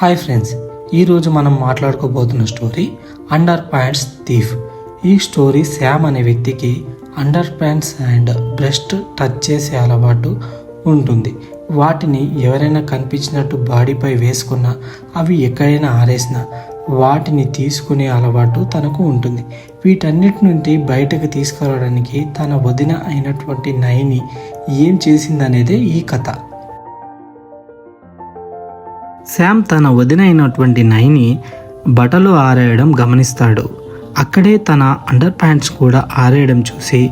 Hi friends ఈరోజు మనం మాట్లాడుకోబోతున్న స్టోరీ అండర్ ప్యాంట్స్ థీఫ్. ఈ స్టోరీ శామ్ అనే వ్యక్తికి underpants and breast touch చేసే అలవాటు ఉంటుంది. వాటిని ఎవరైనా కనిపించినట్టు బాడీపై వేసుకున్నా అవి ఎక్కడైనా ఆరేసినా వాటిని తీసుకునే అలవాటు తనకు ఉంటుంది. వీటన్నిటి నుండి బయటకు తీసుకురావడానికి తన వదిన అయినటువంటి నయని ఏం చేసిందనేదే ఈ కథ. శామ్ తన వదిన అయినటువంటి నైని బట్టలు ఆరేయడం గమనిస్తాడు. అక్కడే తన అండర్ ప్యాంట్స్ కూడా ఆరేయడం చూసి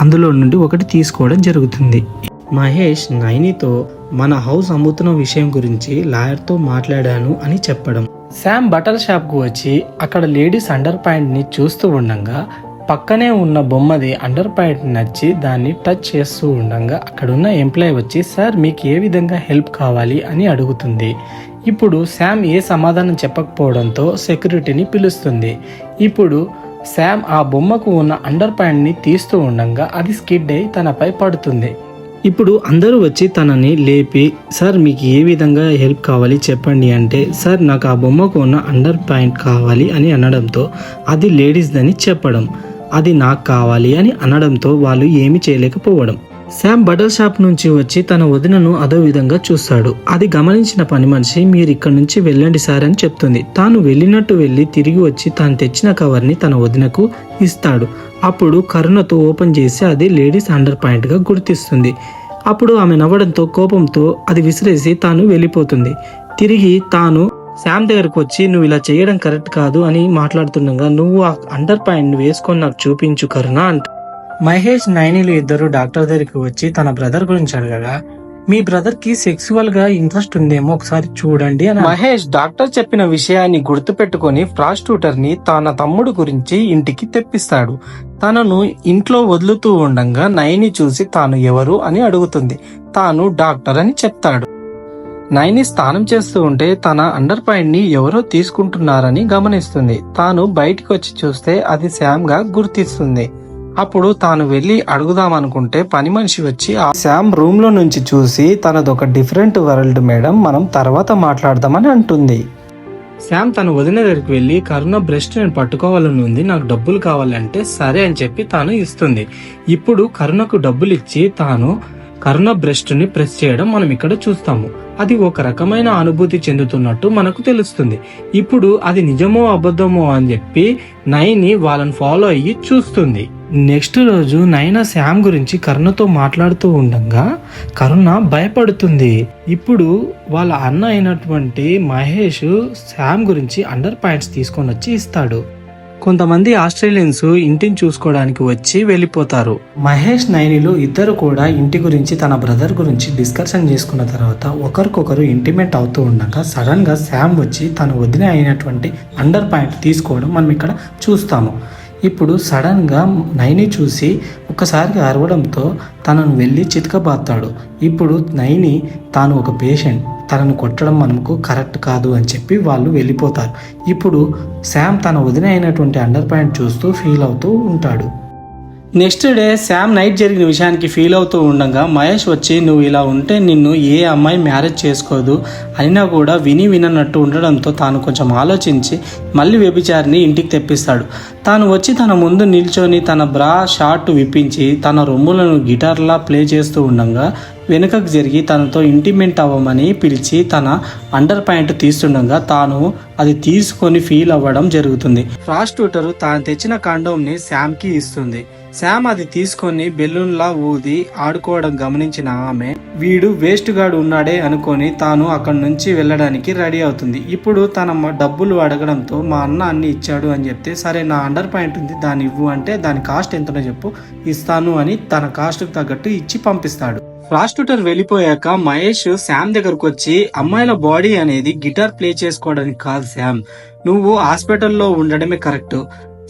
అందులో నుండి ఒకటి తీసుకోవడం జరుగుతుంది. మహేష్ నైనితో మన హౌస్ అమ్ముతున్న విషయం గురించి లాయర్తో మాట్లాడాను అని చెప్పడం. శామ్ బట్టల షాప్కు వచ్చి అక్కడ లేడీస్ అండర్ ప్యాంట్ని చూస్తూ ఉండగా పక్కనే ఉన్న బొమ్మది అండర్ ప్యాంట్ నచ్చి దాన్ని టచ్ చేస్తూ ఉండగా అక్కడున్న ఎంప్లాయ్ వచ్చి సార్ మీకు ఏ విధంగా హెల్ప్ కావాలి? అని అడుగుతుంది. ఇప్పుడు శామ్ ఏ సమాధానం చెప్పకపోవడంతో సెక్యూరిటీని పిలుస్తుంది. ఇప్పుడు శామ్ ఆ బొమ్మకు ఉన్న అండర్ ప్యాంట్ని తీస్తూ ఉండగా అది స్కిడ్ అయి తనపై పడుతుంది. ఇప్పుడు అందరూ వచ్చి తనని లేపి సార్ మీకు ఏ విధంగా హెల్ప్ కావాలి చెప్పండి అంటే సార్ నాకు ఆ బొమ్మకు ఉన్న అండర్ ప్యాంట్ కావాలి అని అనడంతో అది లేడీస్దని చెప్పడం అది నాకు కావాలి అని అనడంతో వాళ్ళు ఏమీ చేయలేకపోవడం. శామ్ బటల్ షాప్ నుంచి వచ్చి తన వదినను అదో విధంగా చూస్తాడు. అది గమనించిన పని మనిషి మీరు ఇక్కడ నుంచి వెళ్ళండి సార్ అని చెప్తుంది. తాను వెళ్ళినట్టు వెళ్ళి తిరిగి వచ్చి తాను తెచ్చిన కవర్ని తన వదినకు ఇస్తాడు. అప్పుడు కరుణతో ఓపెన్ చేసి అది లేడీస్ అండర్ పాయింట్గా గుర్తిస్తుంది. అప్పుడు ఆమె నవ్వడంతో కోపంతో అది విసిరేసి తాను వెళ్ళిపోతుంది. తిరిగి తాను శామ్ దగ్గరకు వచ్చి నువ్వు ఇలా చేయడం కరెక్ట్ కాదు అని మాట్లాడుతుండగా నువ్వు ఆ అండర్ పాయింట్ వేసుకొని నాకు చూపించు కరుణ అంట మహేష్ నైనిలు ఇద్దరు డాక్టర్ దగ్గరికి వచ్చి తన బ్రదర్ గురించి అడగగా మీ బ్రదర్కి సెక్సువల్గా ఇంట్రెస్ట్ ఉందేమో ఒకసారి చూడండి అని మహేష్ డాక్టర్ చెప్పిన విషయాన్ని గుర్తుపెట్టుకొని ప్రాస్టిట్యూటర్ని తన తమ్ముడు గురించి ఇంటికి తెప్పిస్తాడు. తనను ఇంట్లో వదులుతూ ఉండగా నైని చూసి తాను ఎవరు అని అడుగుతుంది. తాను డాక్టర్ అని చెప్తాడు. నైని స్నానం చేస్తూ ఉంటే తన అండర్ పాయింట్ని ఎవరో తీసుకుంటున్నారని గమనిస్తుంది. తాను బయటికి వచ్చి చూస్తే అది శామ్గా గుర్తిస్తుంది. అప్పుడు తాను వెళ్ళి అడుగుదామనుకుంటే పని మనిషి వచ్చి ఆ శామ్ రూమ్లో నుంచి చూసి తనదొక డిఫరెంట్ వరల్డ్ మేడం మనం తర్వాత మాట్లాడదామని అంటుంది. శామ్ తన వదిన దగ్గరికి వెళ్ళి కరుణ బ్రెస్ట్ నేను పట్టుకోవాలని ఉంది నాకు డబ్బులు కావాలంటే సరే అని చెప్పి తాను ఇస్తుంది. ఇప్పుడు కరుణకు డబ్బులు ఇచ్చి తాను కరుణ బ్రెస్ట్ని ప్రెస్ చేయడం మనం ఇక్కడ చూస్తాము. అది ఒక రకమైన అనుభూతి చెందుతున్నట్టు మనకు తెలుస్తుంది. ఇప్పుడు అది నిజమో అబద్ధమో అని చెప్పి నైని వాళ్ళని ఫాలో అయ్యి చూస్తుంది. నెక్స్ట్ రోజు నైనా శామ్ గురించి కరుణతో మాట్లాడుతూ ఉండగా కరుణ భయపడుతుంది. ఇప్పుడు వాళ్ళ అన్న అయినటువంటి మహేష్ శామ్ గురించి అండర్ పాయింట్స్ తీసుకొని వచ్చి ఇస్తాడు. కొంతమంది ఆస్ట్రేలియన్స్ ఇంటిని చూసుకోవడానికి వచ్చి వెళ్ళిపోతారు. మహేష్ నైనిలు ఇద్దరు కూడా ఇంటి గురించి తన బ్రదర్ గురించి డిస్కషన్ చేసుకున్న తర్వాత ఒకరికొకరు ఇంటిమేట్ అవుతూ ఉండగా సడన్గా శామ్ వచ్చి తన వదిన అయినటువంటి అండర్ పాయింట్ తీసుకోవడం మనం ఇక్కడ చూస్తాము. ఇప్పుడు సడన్గా నైని చూసి ఒక్కసారిగా అరవడంతో తనను వెళ్ళి చితకబాతాడు ఇప్పుడు నైని తాను ఒక పేషెంట్ తనను కొట్టడం మనకు కరెక్ట్ కాదు అని చెప్పి వాళ్ళు వెళ్ళిపోతారు. ఇప్పుడు శామ్ తన వదిన అయినటువంటి అండర్ పాయింట్ చూస్తూ ఫీల్ అవుతూ ఉంటాడు. నెక్స్ట్ డే శామ్ నైట్ జరిగిన విషయానికి ఫీల్ అవుతూ ఉండగా మహేష్ వచ్చి నువ్వు ఇలా ఉంటే నిన్ను ఏ అమ్మాయి మ్యారేజ్ చేసుకోదు. అయినా కూడా విని వినన్నట్టు ఉండడంతో తాను కొంచెం ఆలోచించి మళ్ళీ వ్యభిచారిని ఇంటికి తెప్పిస్తాడు. తాను వచ్చి తన ముందు నిల్చొని తన బ్రా షార్ట్ విప్పించి తన రొమ్ములను గిటార్లా ప్లే చేస్తూ ఉండగా వెనుకకు జరిగి తనతో ఇంటిమెంట్ అవ్వమని పిలిచి తన అండర్ పాయింట్ తీస్తుండగా తాను అది తీసుకొని ఫీల్ అవ్వడం జరుగుతుంది. ప్రాస్టిట్యూటర్ తాను తెచ్చిన కాండోమ్ని శామ్కి ఇస్తుంది. శామ్ అది తీసుకొని బెలూన్లా ఊది ఆడుకోవడం గమనించిన ఆమె వీడు వేస్ట్ గాడు ఉన్నాడే అనుకొని తాను అక్కడి నుంచి వెళ్ళడానికి రెడీ అవుతుంది. ఇప్పుడు తన డబ్బులు అడగడంతో మా అన్న అన్ని ఇచ్చాడు అని చెప్తే సరే నా అండర్ పాయింట్ ఉంది దాన్ని ఇవ్వు అంటే దాని కాస్ట్ ఎంతనో చెప్పు ఇస్తాను అని తన కాస్ట్కు తగ్గట్టు ఇచ్చి పంపిస్తాడు. ప్రాస్టిట్యూటర్ వెళ్ళిపోయాక మహేష్ శామ్ దగ్గరకు వచ్చి అమ్మాయిల బాడీ అనేది గిటార్ ప్లే చేసుకోవడానికి కాదు శామ్. నువ్వు హాస్పిటల్లో ఉండడమే కరెక్ట్.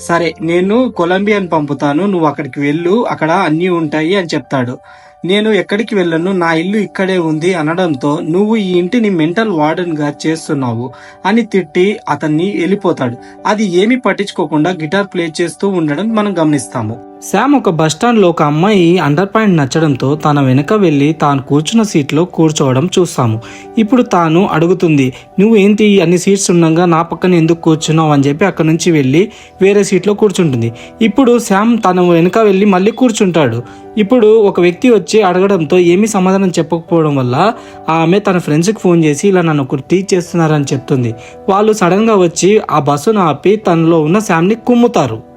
సరే నేను కొలంబియాని పంపుతాను నువ్వు అక్కడికి వెళ్ళు అక్కడ అన్నీ ఉంటాయి అని చెప్తాడు. నేను ఎక్కడికి వెళ్ళను నా ఇల్లు ఇక్కడే ఉంది అనడంతో నువ్వు ఈ ఇంటిని మెంటల్ వార్డెన్గా చేస్తున్నావు అని తిట్టి అతన్ని వెళ్ళిపోతాడు. అది ఏమి పట్టించుకోకుండా గిటార్ ప్లే చేస్తూ ఉండడం మనం గమనిస్తాము. శామ్ ఒక బస్టాండ్లో ఒక అమ్మాయి అండర్ పాయింట్ నచ్చడంతో తన వెనుక వెళ్ళి తాను కూర్చున్న సీట్లో కూర్చోవడం చూస్తాము. ఇప్పుడు తాను అడుగుతుంది నువ్వు ఏంటి అన్ని సీట్స్ ఉండగా నా పక్కన ఎందుకు కూర్చున్నావు? అని చెప్పి అక్కడి నుంచి వెళ్ళి వేరే సీట్లో కూర్చుంటుంది. ఇప్పుడు శామ్ తన వెనుక వెళ్ళి మళ్ళీ కూర్చుంటాడు. ఇప్పుడు ఒక వ్యక్తి వచ్చి అడగడంతో ఏమీ సమాధానం చెప్పకపోవడం వల్ల ఆమె తన ఫ్రెండ్స్కి ఫోన్ చేసి ఇలా నన్ను ఒకరు టీచ్ చేస్తున్నారని చెప్తుంది. వాళ్ళు సడన్గా వచ్చి ఆ బస్సును ఆపి తనలో ఉన్న శామ్ని కుమ్ముతారు.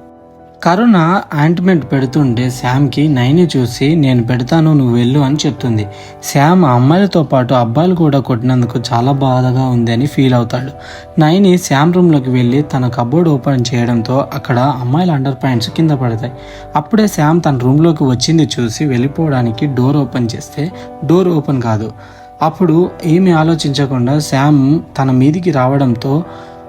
కరుణ ఆయింట్మెంట్ పెడుతుంటే శామ్కి నైని చూసి నేను పెడతాను నువ్వు వెళ్ళు అని చెప్తుంది. శామ్ అమ్మాయిలతో పాటు అబ్బాయిలు కూడా కొట్టినందుకు చాలా బాధగా ఉంది అని ఫీల్ అవుతాడు. నైని శామ్ రూమ్లోకి వెళ్ళి తన కబోర్డ్ ఓపెన్ చేయడంతో అక్కడ అమ్మాయిల అండర్ ప్యాంట్స్ కింద పడతాయి. అప్పుడే శామ్ తన రూమ్లోకి వచ్చింది చూసి వెళ్ళిపోవడానికి డోర్ ఓపెన్ చేస్తే డోర్ ఓపెన్ కాదు. అప్పుడు ఏమీ ఆలోచించకుండా శామ్ తన మీదికి రావడంతో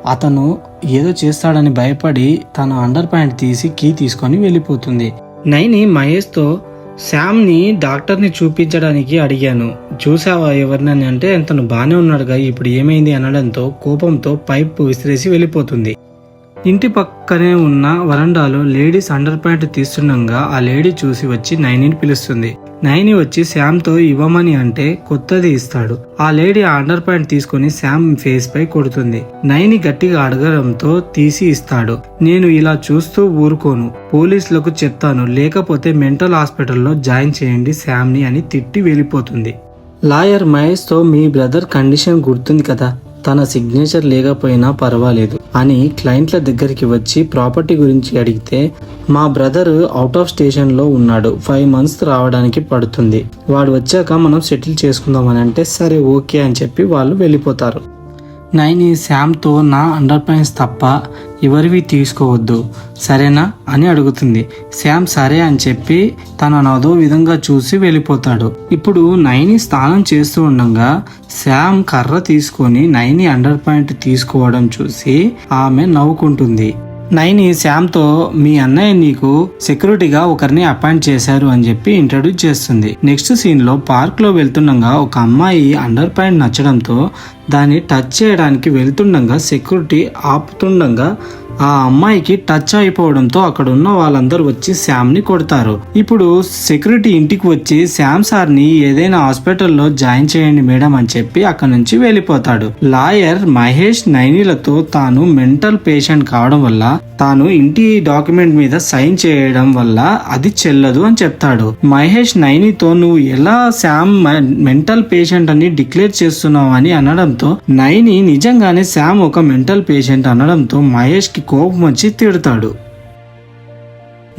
అతను ఏదో చేస్తాడని భయపడి తన అండర్ ప్యాంట్ తీసి కీ తీసుకొని వెళ్ళిపోతుంది. నైని మహేష్తో శామ్ని డాక్టర్ని చూపించడానికి అడిగాను. చూసావా ఎవరినని అంటే అతను బాగానే ఉన్నాడుగా ఇప్పుడు ఏమైంది? అనడంతో కోపంతో పైప్ విసిరేసి వెళ్ళిపోతుంది. ఇంటి పక్కనే ఉన్న వరండాలో లేడీస్ అండర్ ప్యాంట్ తీస్తుండగా ఆ లేడీ చూసి వచ్చి నైనిని పిలుస్తుంది. నైని వచ్చి శామ్తో ఇవ్వమని అంటే కొత్తది ఇస్తాడు. ఆ లేడీ అండర్ ప్యాంట్ తీసుకొని శామ్ ఫేస్ పై కొడుతుంది. నైని గట్టిగా అడగడంతో తీసి ఇస్తాడు. నేను ఇలా చూస్తూ ఊరుకోను. పోలీసులకు చెప్తాను. లేకపోతే మెంటల్ హాస్పిటల్లో జాయిన్ చేయండి శామ్ని అని తిట్టి వెళ్ళిపోతుంది. లాయర్ మహేష్తో మీ బ్రదర్ కండిషన్ గుర్తుంది కదా? తన సిగ్నేచర్ లేకపోయినా పర్వాలేదు అని క్లయింట్ల దగ్గరికి వచ్చి ప్రాపర్టీ గురించి అడిగితే మా బ్రదర్ అవుట్ ఆఫ్ స్టేషన్లో ఉన్నాడు ఫైవ్ మంత్స్ రావడానికి పడుతుంది. వాడు వచ్చాక మనం సెటిల్ చేసుకుందాం అని అంటే సరే ఓకే అని చెప్పి వాళ్ళు వెళ్ళిపోతారు. నైని శామ్తో నా అండర్ పాయింట్స్ తప్ప ఎవరివి తీసుకోవద్దు సరేనా? అని అడుగుతుంది. శామ్ సరే అని చెప్పి తన నదో విధంగా చూసి వెళ్ళిపోతాడు. ఇప్పుడు నైని స్నానం చేస్తూ ఉండగా శామ్ కర్ర తీసుకొని నైని అండర్ పాయింట్ తీసుకోవడం చూసి ఆమె నవ్వుకుంటుంది. నైని శ్యామ్తో మీ అన్నయ్య నీకు సెక్యూరిటీగా ఒకరిని అపాయింట్ చేశారు అని చెప్పి ఇంట్రడ్యూస్ చేస్తుంది. నెక్స్ట్ సీన్లో పార్క్లో వెళ్తుండగా ఒక అమ్మాయి అండర్ పాయింట్ నచ్చడంతో దాన్ని టచ్ చేయడానికి వెళ్తుండగా సెక్యూరిటీ ఆపుతుండగా ఆ అమ్మాయికి టచ్ అయిపోవడంతో అక్కడ ఉన్న వాళ్ళందరూ వచ్చి శామ్ని కొడతారు. ఇప్పుడు సెక్యూరిటీ ఇంటికి వచ్చి శామ్ సార్ని ఏదైనా హాస్పిటల్లో జాయిన్ చేయండి మేడం అని చెప్పి అక్కడ నుంచి వెళ్ళిపోతాడు. లాయర్ మహేష్ నైనీలతో తాను మెంటల్ పేషెంట్ కావడం వల్ల తాను ఇంటి డాక్యుమెంట్ మీద సైన్ చేయడం వల్ల అది చెల్లదు అని చెప్తాడు. మహేష్ నైనితో నువ్వు ఎలా శామ్ మెంటల్ పేషెంట్ అని డిక్లేర్ చేస్తున్నావు అని అనడంతో నైని నిజంగానే శామ్ ఒక మెంటల్ పేషెంట్ అనడంతో మహేష్కి కోపం వచ్చి తిడతాడు.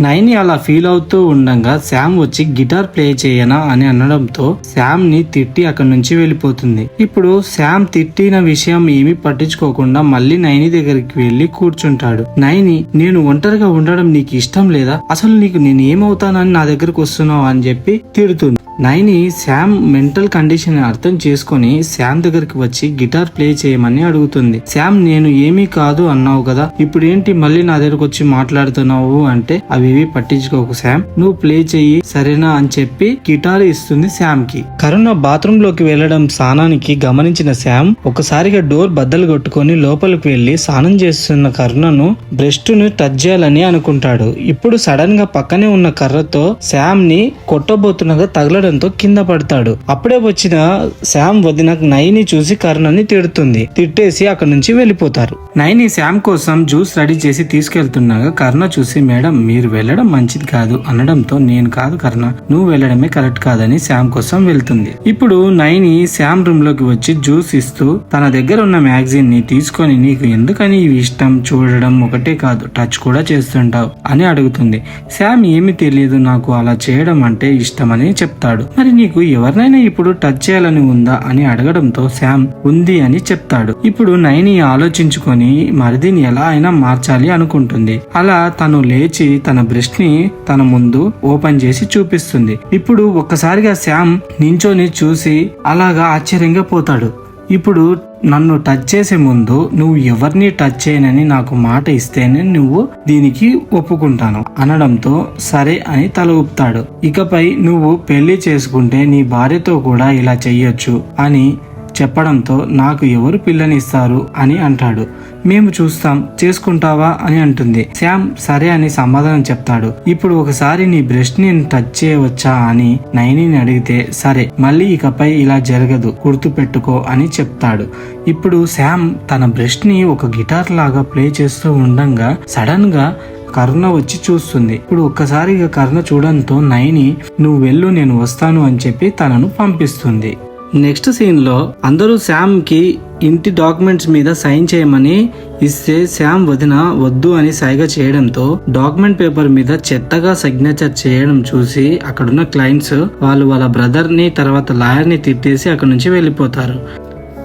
నైని అలా ఫీల్ అవుతూ ఉండగా శామ్ వచ్చి గిటార్ ప్లే చేయనా అని అనడంతో శామ్ని తిట్టి అక్కడి నుంచి వెళ్ళిపోతుంది. ఇప్పుడు శామ్ తిట్టిన విషయం ఏమీ పట్టించుకోకుండా మళ్ళీ నైని దగ్గరికి వెళ్ళి కూర్చుంటాడు. నైని నేను ఒంటరిగా ఉండడం నీకు ఇష్టం లేదా? అసలు నీకు నేను ఏమవుతానని నా దగ్గరకు వస్తున్నావు? అని చెప్పి తిడుతుంది. నైని శామ్ మెంటల్ కండిషన్ అర్థం చేసుకొని శామ్ దగ్గరికి వచ్చి గిటార్ ప్లే చేయమని అడుగుతుంది. శామ్ నేను ఏమీ కాదు అన్నావు కదా. ఇప్పుడు ఏంటి మళ్ళీ నా దగ్గరకు వచ్చి మాట్లాడుతున్నావు? అంటే అవి పట్టించుకోకు శామ్. నువ్వు ప్లే చెయ్యి సరేనా? అని చెప్పి గిటార్ ఇస్తుంది శామ్కి కరుణ బాత్రూమ్లోకి వెళ్ళడం స్నానానికి గమనించిన శామ్ ఒకసారిగా డోర్ బద్దలు కొట్టుకుని లోపలికి వెళ్ళి స్నానం చేస్తున్న కరుణను బ్రెస్ట్ను టచ్ చేయాలని అనుకుంటాడు. ఇప్పుడు సడన్గా పక్కనే ఉన్న కర్రతో శామ్ని కొట్టబోతున్నగా తగలడంతో కింద పడతాడు. అప్పుడే వచ్చిన శామ్ వదిన నైని చూసి కర్ణని తిడుతుంది. తిట్టేసి అక్కడ నుంచి వెళ్ళిపోతారు. నైని శామ్ కోసం జ్యూస్ రెడీ చేసి తీసుకెళ్తున్నాగా కర్ణ చూసి మేడం మీరు వెళ్ళడం మంచిది కాదు అనడంతో నేను కాదు కర్ణ. నువ్వు వెళ్ళడమే కరెక్ట్ కాదని శామ్ కోసం వెళ్తుంది. ఇప్పుడు నైని శామ్ రూమ్లోకి వచ్చి జ్యూస్ ఇస్తూ తన దగ్గర ఉన్న మ్యాగజైన్ని తీసుకొని నీకు ఎందుకని ఇవి ఇష్టం? చూడడం ఒకటే కాదు టచ్ కూడా చేస్తుంటావు అని అడుగుతుంది. శామ్ ఏమి తెలియదు నాకు అలా చేయడం అంటే ఇష్టమని చెప్తాడు. మరి నీకు ఎవరినైనా ఇప్పుడు టచ్ చేయాలని ఉందా? అని అడగడంతో శామ్ ఉంది అని చెప్తాడు. ఇప్పుడు నైని ఆలోచించుకొని మరిదిని ఎలా అయినా మార్చాలి అనుకుంటుంది. అలా తను లేచి తన బ్రెస్ట్ని తన ముందు ఓపెన్ చేసి చూపిస్తుంది. ఇప్పుడు ఒక్కసారిగా శామ్ నించోని చూసి అలాగా ఆశ్చర్యంగా పోతాడు. ఇప్పుడు నన్ను టచ్ చేసే ముందు నువ్వు ఎవరిని టచ్ చేయనని నాకు మాట ఇస్తేనే నువ్వు దీనికి ఒప్పుకుంటాను. అనడంతో సరే అని తల ఊపుతాడు. ఇకపై నువ్వు పెళ్ళి చేసుకుంటే నీ భార్యతో కూడా ఇలా చెయ్యొచ్చు అని చెప్పడంతో నాకు ఎవరు పిల్లనిస్తారు అని అంటాడు. మేము చూస్తాం చేసుకుంటావా అని అంటుంది. శ్యామ్ సరే అని సమాధానం చెప్తాడు. ఇప్పుడు ఒకసారి నీ బ్రెస్ట్ని టచ్ చేయవచ్చా అని నైనిని అడిగితే సరే మళ్ళీ ఇకపై ఇలా జరగదు గుర్తు పెట్టుకో అని చెప్తాడు. ఇప్పుడు శ్యామ్ తన బ్రెస్ట్ని ఒక గిటార్ లాగా ప్లే చేస్తూ ఉండంగా సడన్గా కరుణ వచ్చి చూస్తుంది. ఇప్పుడు ఒక్కసారిగా కరుణ చూడడంతో నైని నువ్వు వెళ్ళు నేను వస్తాను అని చెప్పి తనను పంపిస్తుంది. నెక్స్ట్ సీన్లో అందరూ శామ్కి ఇంటి డాక్యుమెంట్స్ మీద సైన్ చేయమని ఇస్తే శామ్ వదిన వద్దు అని సైగ చేయడంతో డాక్యుమెంట్ పేపర్ మీద చెత్తగా సిగ్నేచర్ చేయడం చూసి అక్కడున్న క్లయింట్స్ వాళ్ళు వాళ్ళ బ్రదర్ని తర్వాత లాయర్ని తిట్టేసి అక్కడ నుంచి వెళ్ళిపోతారు.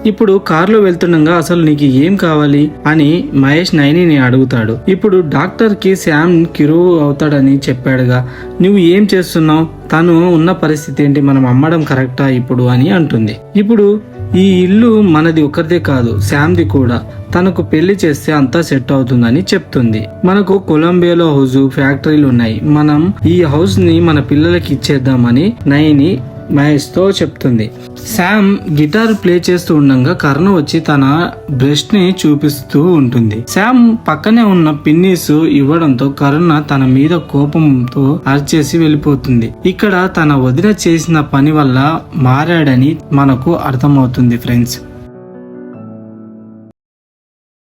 ఇప్పుడు కారులో వెళ్తుండగా అసలు నీకు ఏం కావాలి అని మహేష్ నైనిని అడుగుతాడు. ఇప్పుడు డాక్టర్కి శామ్ కిరువు అవుతాడని చెప్పాడుగా. నువ్వు ఏం చేస్తున్నావు? తను ఉన్న పరిస్థితి ఏంటి? మనం అమ్మడం కరెక్టా ఇప్పుడు అని అంటుంది. ఇప్పుడు ఈ ఇల్లు మనది ఒక్కరిదే కాదు శామ్ది కూడా. తనకు పెళ్ళి చేస్తే అంతా సెట్ అవుతుందని చెప్తుంది. మనకు కొలంబియాలో హౌస్ ఫ్యాక్టరీలు ఉన్నాయి. మనం ఈ హౌస్ని మన పిల్లలకి ఇచ్చేద్దామని నైని మహేష్తో చెప్తుంది. శామ్ గిటార్ ప్లే చేస్తూ ఉండగా కర్ణ వచ్చి తన బ్రెస్ట్ని చూపిస్తూ ఉంటుంది. శామ్ పక్కనే ఉన్న పిన్నీస్ ఇవ్వడంతో కరుణ తన మీద కోపంతో అరిచేసి వెళ్ళిపోతుంది. ఇక్కడ తన వదిన చేసిన పని వల్ల మారాడని మనకు అర్థమవుతుంది ఫ్రెండ్స్.